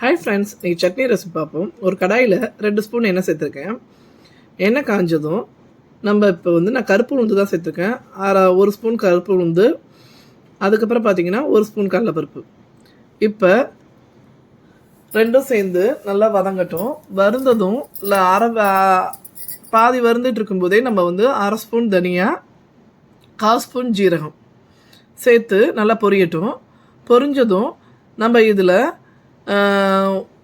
Hi friends நீங்கள் chutney recipe பார்ப்போம். ஒரு கடாயில் ரெண்டு ஸ்பூன் எண்ணெய் சேர்த்துருக்கேன். எண்ணெய் காஞ்சதும் நம்ம இப்போ வந்து நான் கருப்பு உளுந்து தான் சேர்த்துருக்கேன். அரை ஒரு ஸ்பூன் கருப்பு உளுந்து. அதுக்கப்புறம் பார்த்தீங்கன்னா ஒரு ஸ்பூன் கடலைப்பருப்பு. இப்போ ரெண்டும் சேர்ந்து நல்லா வதங்கட்டும். வருந்ததும் இல்லை அரை பாதி வருந்துட்டு இருக்கும்போதே நம்ம வந்து அரை ஸ்பூன் தனியா கால் ஸ்பூன் ஜீரகம் சேர்த்து நல்லா பொரியட்டும். பொரிஞ்சதும் நம்ம இதில்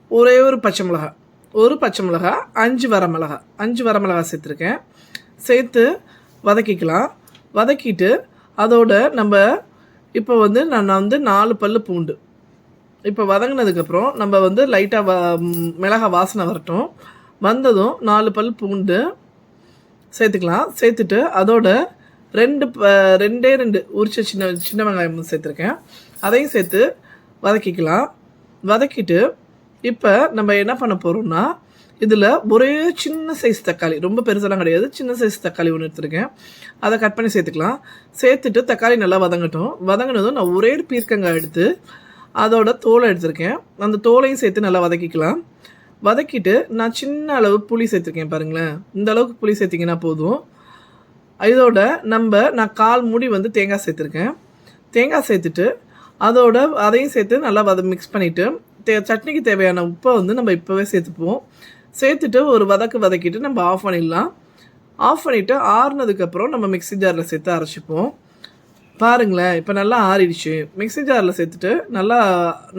ஒரே ஒரு பச்சை மிளகாய் ஒரு பச்சை மிளகாய் அஞ்சு வரமிளகாய் அஞ்சு வரமிளகாய் சேர்த்துருக்கேன். சேர்த்து வதக்கிக்கலாம். வதக்கிட்டு அதோட நம்ம இப்போ வந்து நான் வந்து நாலு பல் பூண்டு. இப்போ வதங்கினதுக்கப்புறம் நம்ம வந்து லைட்டாக வ மிளகா மிளகாய் வாசனை வரட்டும். வந்ததும் நாலு பல் பூண்டு சேர்த்துக்கலாம். சேர்த்துட்டு அதோட ரெண்டு ப- ரெண்டே ரெண்டு உரிச்ச சின்ன சின்ன வெங்காயம் சேர்த்துருக்கேன். அதையும் சேர்த்து வதக்கிக்கலாம். வதக்கிட்டு இப்போ நம்ம என்ன பண்ண போகிறோம்னா இதில் ஒரே சின்ன சைஸ் தக்காளி ரொம்ப பெருசெல்லாம் கிடையாது சின்ன சைஸ் தக்காளி ஒன்று எடுத்துருக்கேன். அதை கட் பண்ணி சேர்த்துக்கலாம். சேர்த்துட்டு தக்காளி நல்லா வதங்கட்டும். வதங்கினதும் நான் ஒரே பீர்க்கங்காய் எடுத்து அதோட தோலை எடுத்திருக்கேன். அந்த தோலையும் சேர்த்து நல்லா வதக்கிக்கலாம். வதக்கிட்டு நான் சின்ன அளவு புளி சேர்த்துருக்கேன் பாருங்களேன். இந்த அளவுக்கு புளி சேர்த்திங்கன்னா போதும். இதோட நம்ம நான் கால் மூடி வந்து தேங்காய் சேர்த்துருக்கேன். தேங்காய் சேர்த்துட்டு அதோட அதையும் சேர்த்து நல்லா வத மிக்ஸ் பண்ணிவிட்டு தே சட்னிக்கு தேவையான உப்பை வந்து நம்ம இப்போவே சேர்த்துப்போம். சேர்த்துட்டு ஒரு வதக்கு வதக்கிட்டு நம்ம ஆஃப் பண்ணிடலாம். ஆஃப் பண்ணிவிட்டு ஆறுனதுக்கப்புறம் நம்ம மிக்ஸி ஜாரில் சேர்த்து அரைச்சிப்போம். பாருங்களேன் இப்போ நல்லா ஆறிடுச்சு. மிக்ஸி ஜாரில் சேர்த்துட்டு நல்லா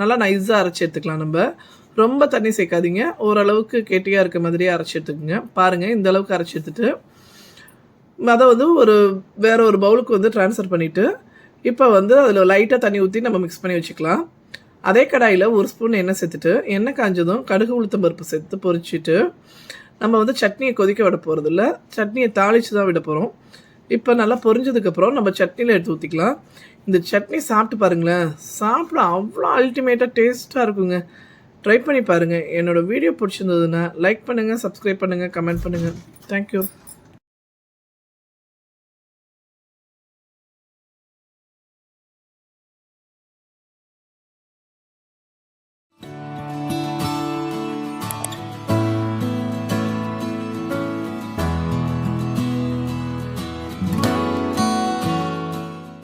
நல்லா நைஸாக அரைச்சி எடுத்துக்கலாம் நம்ம. ரொம்ப தண்ணி சேர்க்காதீங்க. ஓரளவுக்கு கெட்டியாக இருக்க மாதிரியே அரைச்சி எடுத்துக்கோங்க. பாருங்கள் இந்த அளவுக்கு அரைச்சி எடுத்துட்டு அதை வந்து ஒரு வேற ஒரு பவுலுக்கு வந்து ட்ரான்ஸ்ஃபர் பண்ணிவிட்டு இப்போ வந்து அதில் லைட்டாக தண்ணி ஊற்றி நம்ம மிக்ஸ் பண்ணி வச்சுக்கலாம். அதே கடாயில் ஒரு ஸ்பூன் எண்ணெய் சேர்த்துட்டு எண்ணெய் காஞ்சதும் கடுகு உளுத்தம் பருப்பு சேர்த்து பொரிச்சிட்டு நம்ம வந்து சட்னியை கொதிக்க விட போகிறதில்ல சட்னியை தாளித்து தான் விட போகிறோம் இப்போ நல்லா பொரிஞ்சதுக்கப்புறம் நம்ம சட்னியில் எடுத்து ஊற்றிக்கலாம் இந்த சட்னி சாப்பிட்டு பாருங்களேன். சாப்பிட அவ்வளோ அல்டிமேட்டாக டேஸ்ட்டாக இருக்குங்க. ட்ரை பண்ணி பாருங்கள் என்னோடய வீடியோ பிடிச்சிருந்ததுன்னா லைக் பண்ணுங்கள் சப்ஸ்கிரைப் பண்ணுங்கள் கமெண்ட் பண்ணுங்கள் தேங்க்யூ